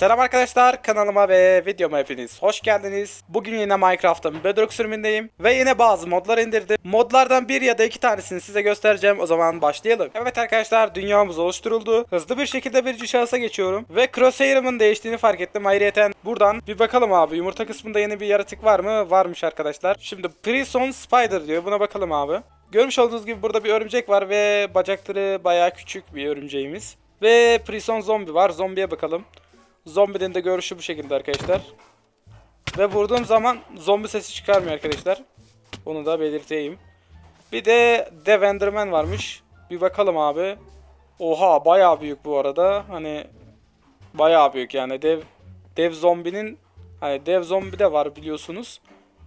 Selam arkadaşlar kanalıma ve videoma hepiniz hoş geldiniz. Bugün yine Minecraft'ın Bedrock sürümündeyim ve yine bazı modlar indirdim. Modlardan bir ya da iki tanesini size göstereceğim o zaman başlayalım. Evet arkadaşlar dünyamız oluşturuldu. Hızlı bir şekilde bir şahısa geçiyorum ve Crosshair'ımın değiştiğini fark ettim. Ayrıca buradan bir bakalım abi yumurta kısmında yeni bir yaratık var mı? Varmış arkadaşlar. Şimdi Prison Spider diyor buna bakalım abi. Görmüş olduğunuz gibi burada bir örümcek var ve bacakları bayağı küçük bir örümceğimiz. Ve Prison Zombie var. Zombiye bakalım. Zombinin de görüşü bu şekilde arkadaşlar. Ve vurduğum zaman zombi sesi çıkarmıyor arkadaşlar. Onu da belirteyim. Bir de Dev Enderman varmış. Bir bakalım abi. Oha bayağı büyük bu arada. Hani bayağı büyük yani dev dev zombinin hani dev zombi de var biliyorsunuz.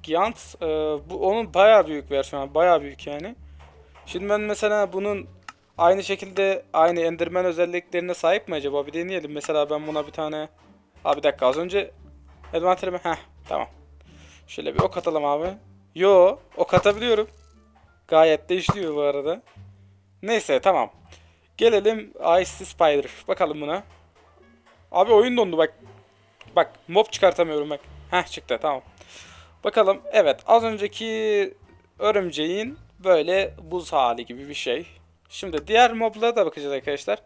Giant e, bu onun bayağı büyük versiyonu. Bayağı büyük yani. Şimdi ben mesela bunun aynı şekilde aynı Enderman özelliklerine sahip mi acaba? Bir deneyelim. Mesela ben buna bir tane... Abi bir dakika az önce envanterime... Heh tamam. Şöyle bir ok atalım abi. Yo ok atabiliyorum. Gayet de işliyor bu arada. Neyse tamam. Gelelim Ice Spider. Bakalım buna. Abi oyun dondu bak. Bak mob çıkartamıyorum bak. Heh çıktı tamam. Bakalım evet az önceki örümceğin böyle buz hali gibi bir şey. Şimdi diğer moblara da bakacağız arkadaşlar.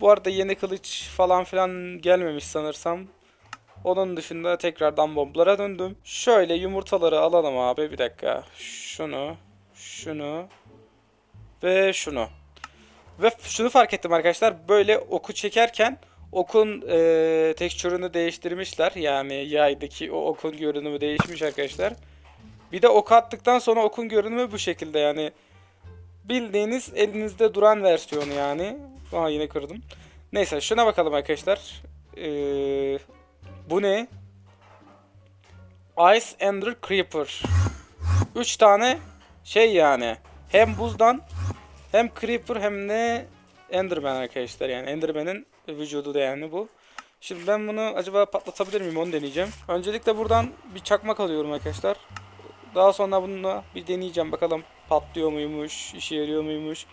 Bu arada yeni kılıç falan filan gelmemiş sanırsam. Onun dışında tekrardan moblara döndüm. Şöyle yumurtaları alalım abi bir dakika. Şunu, şunu ve şunu. Ve şunu fark ettim arkadaşlar. Böyle oku çekerken okun e, tekstürünü değiştirmişler. Yani yaydaki o okun görünümü değişmiş arkadaşlar. Bir de ok attıktan sonra okun görünümü bu şekilde yani bildiğiniz elinizde duran versiyonu yani. Aha yine kırdım. Neyse şuna bakalım arkadaşlar. Ee, bu ne? Ice Ender Creeper. 3 tane şey yani. Hem buzdan hem Creeper hem de Enderman arkadaşlar yani. Enderman'in vücudu da yani bu. Şimdi ben bunu acaba patlatabilir miyim onu deneyeceğim. Öncelikle buradan bir çakmak alıyorum arkadaşlar. Daha sonra bununla bir deneyeceğim bakalım patlıyor muymuş, işe yarıyor muymuş.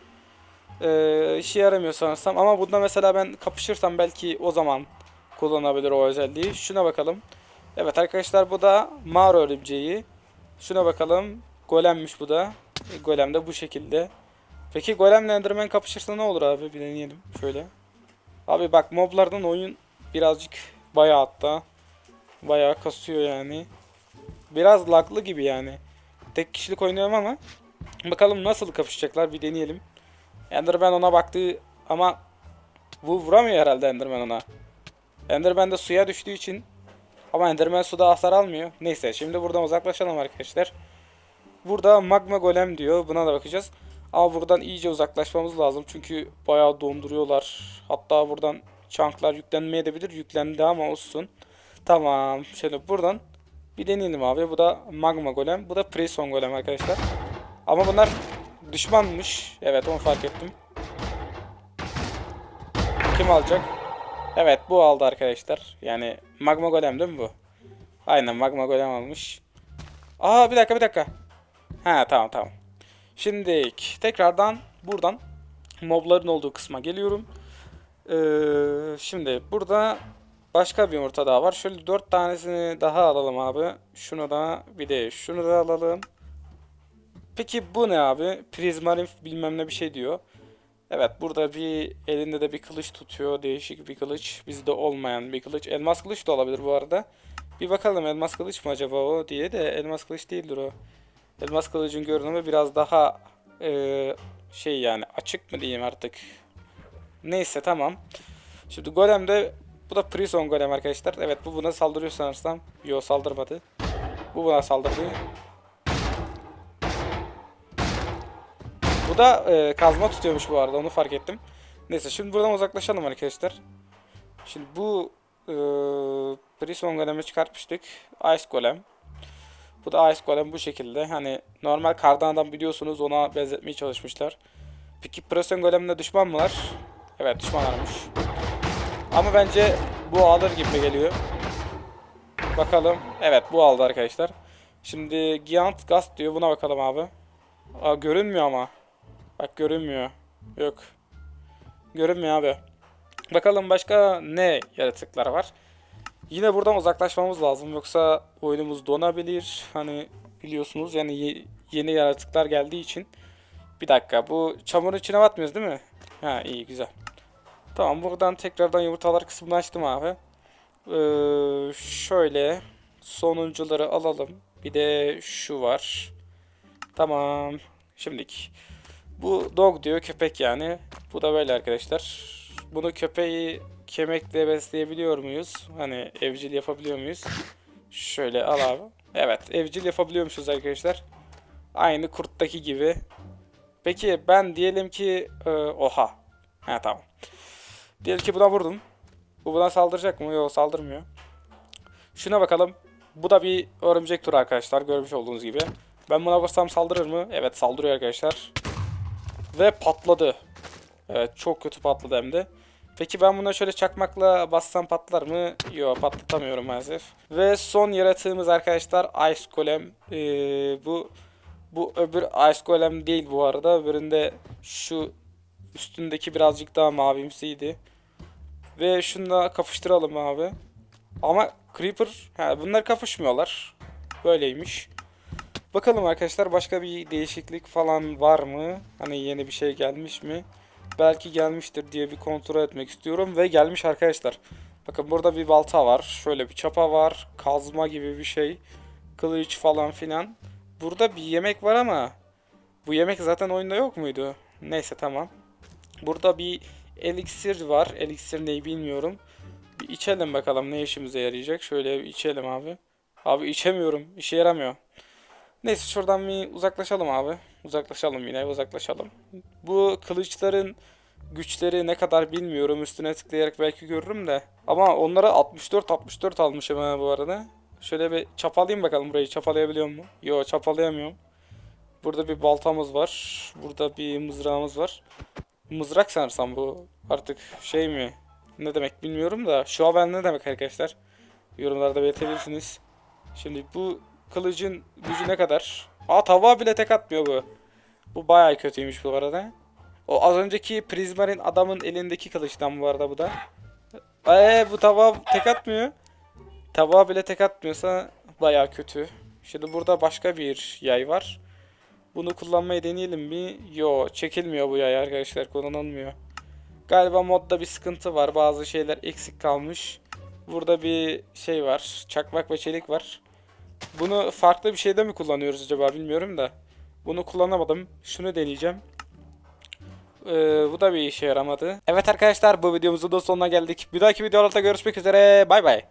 Ee, işe yaramıyor sanırsam ama bunda mesela ben kapışırsam belki o zaman kullanabilir o özelliği. Şuna bakalım. Evet arkadaşlar bu da mağara örümceği. Şuna bakalım. Golemmiş bu da. E, golem de bu şekilde. Peki golemle enderman kapışırsa ne olur abi? Bir deneyelim şöyle. Abi bak moblardan oyun birazcık bayağı hatta. Bayağı kasıyor yani. Biraz laglı gibi yani. Tek kişilik oynuyorum ama bakalım nasıl kapışacaklar bir deneyelim. Enderman ona baktı ama bu vuramıyor herhalde Enderman ona. Enderman de suya düştüğü için ama Enderman suda hasar almıyor. Neyse şimdi buradan uzaklaşalım arkadaşlar. Burada magma golem diyor. Buna da bakacağız. Ama buradan iyice uzaklaşmamız lazım. Çünkü bayağı donduruyorlar. Hatta buradan çanklar yüklenmeye de bilir. Yüklendi ama olsun. Tamam. Şöyle buradan bir deneyelim abi. Bu da magma golem. Bu da prison golem arkadaşlar. Ama bunlar düşmanmış. Evet onu fark ettim. Kim alacak? Evet bu aldı arkadaşlar. Yani magma golem değil mi bu? Aynen magma golem almış. Aa bir dakika bir dakika. Ha tamam tamam. Şimdi tekrardan buradan mobların olduğu kısma geliyorum. Ee, şimdi burada başka bir yumurta daha var. Şöyle dört tanesini daha alalım abi. Şunu da bir de şunu da alalım. Peki bu ne abi? Prismarin bilmem ne bir şey diyor. Evet burada bir elinde de bir kılıç tutuyor. Değişik bir kılıç. Bizde olmayan bir kılıç. Elmas kılıç da olabilir bu arada. Bir bakalım elmas kılıç mı acaba o diye de elmas kılıç değildir o. Elmas kılıcın görünümü biraz daha eee, şey yani açık mı diyeyim artık. Neyse tamam. Şimdi golem de bu da prison golem arkadaşlar. Evet bu buna saldırıyor sanırsam. Yo saldırmadı. Bu buna saldırdı. Bu da e, kazma tutuyormuş bu arada onu fark ettim. Neyse şimdi buradan uzaklaşalım arkadaşlar. Şimdi bu e, Prison Golem'i çıkartmıştık. Ice Golem. Bu da Ice Golem bu şekilde. Hani normal kardan adam biliyorsunuz ona benzetmeye çalışmışlar. Peki Prison Golem'le düşman mılar? Evet düşmanlarmış. Ama bence bu alır gibi geliyor. Bakalım. Evet bu aldı arkadaşlar. Şimdi Giant Gast diyor. Buna bakalım abi. Aa, görünmüyor ama. Bak görünmüyor. Yok. Görünmüyor abi. Bakalım başka ne yaratıklar var. Yine buradan uzaklaşmamız lazım yoksa oyunumuz donabilir. Hani biliyorsunuz yani ye- yeni yaratıklar geldiği için. Bir dakika bu çamurun içine batmıyoruz değil mi? Ha iyi güzel. Tamam buradan tekrardan yumurtalar kısmını açtım abi. Ee, şöyle sonuncuları alalım. Bir de şu var. Tamam. Şimdilik. Bu dog diyor köpek yani. Bu da böyle arkadaşlar. Bunu köpeği kemikle besleyebiliyor muyuz? Hani evcil yapabiliyor muyuz? Şöyle al abi. Evet evcil yapabiliyormuşuz arkadaşlar. Aynı kurttaki gibi. Peki ben diyelim ki e, oha. Ha tamam. Diyelim ki buna vurdum. Bu buna saldıracak mı? Yok saldırmıyor. Şuna bakalım. Bu da bir örümcek turu arkadaşlar görmüş olduğunuz gibi. Ben buna vursam saldırır mı? Evet saldırıyor arkadaşlar. Ve patladı. Evet çok kötü patladı hem de. Peki ben buna şöyle çakmakla bassam patlar mı? Yok patlatamıyorum maalesef. Ve son yaratığımız arkadaşlar Ice Golem. Ee, bu bu öbür Ice Golem değil bu arada. Öbüründe şu üstündeki birazcık daha mavimsiydi. Ve şununla kapıştıralım abi. Ama Creeper, ha, bunlar kapışmıyorlar. Böyleymiş. Bakalım arkadaşlar başka bir değişiklik falan var mı? Hani yeni bir şey gelmiş mi? Belki gelmiştir diye bir kontrol etmek istiyorum ve gelmiş arkadaşlar. Bakın burada bir balta var. Şöyle bir çapa var. Kazma gibi bir şey. Kılıç falan filan. Burada bir yemek var ama bu yemek zaten oyunda yok muydu? Neyse tamam. Burada bir eliksir var. Eliksir neyi bilmiyorum. Bir içelim bakalım ne işimize yarayacak. Şöyle bir içelim abi. Abi içemiyorum. İşe yaramıyor. Neyse şuradan bir uzaklaşalım abi. Uzaklaşalım yine uzaklaşalım. Bu kılıçların güçleri ne kadar bilmiyorum. Üstüne tıklayarak belki görürüm de. Ama onlara 64 64 almışım ha bu arada. Şöyle bir çapalayayım bakalım burayı. Çapalayabiliyor mu? Yo çapalayamıyorum. Burada bir baltamız var. Burada bir mızrağımız var. Mızrak sanırsam bu. Artık şey mi? Ne demek bilmiyorum da. Şu haber ne demek arkadaşlar? Yorumlarda belirtebilirsiniz. Şimdi bu kılıcın gücü ne kadar? Aa tava bile tek atmıyor bu. Bu bayağı kötüymüş bu arada. O az önceki Prizmar'in adamın elindeki kılıçtan bu arada bu da. Eee bu tava tek atmıyor. Tava bile tek atmıyorsa bayağı kötü. Şimdi burada başka bir yay var. Bunu kullanmayı deneyelim mi? Yo çekilmiyor bu yay arkadaşlar kullanılmıyor. Galiba modda bir sıkıntı var. Bazı şeyler eksik kalmış. Burada bir şey var. Çakmak ve çelik var. Bunu farklı bir şeyde mi kullanıyoruz acaba bilmiyorum da. Bunu kullanamadım. Şunu deneyeceğim. Ee, bu da bir işe yaramadı. Evet arkadaşlar bu videomuzun da sonuna geldik. Bir dahaki videolarda görüşmek üzere. Bay bay.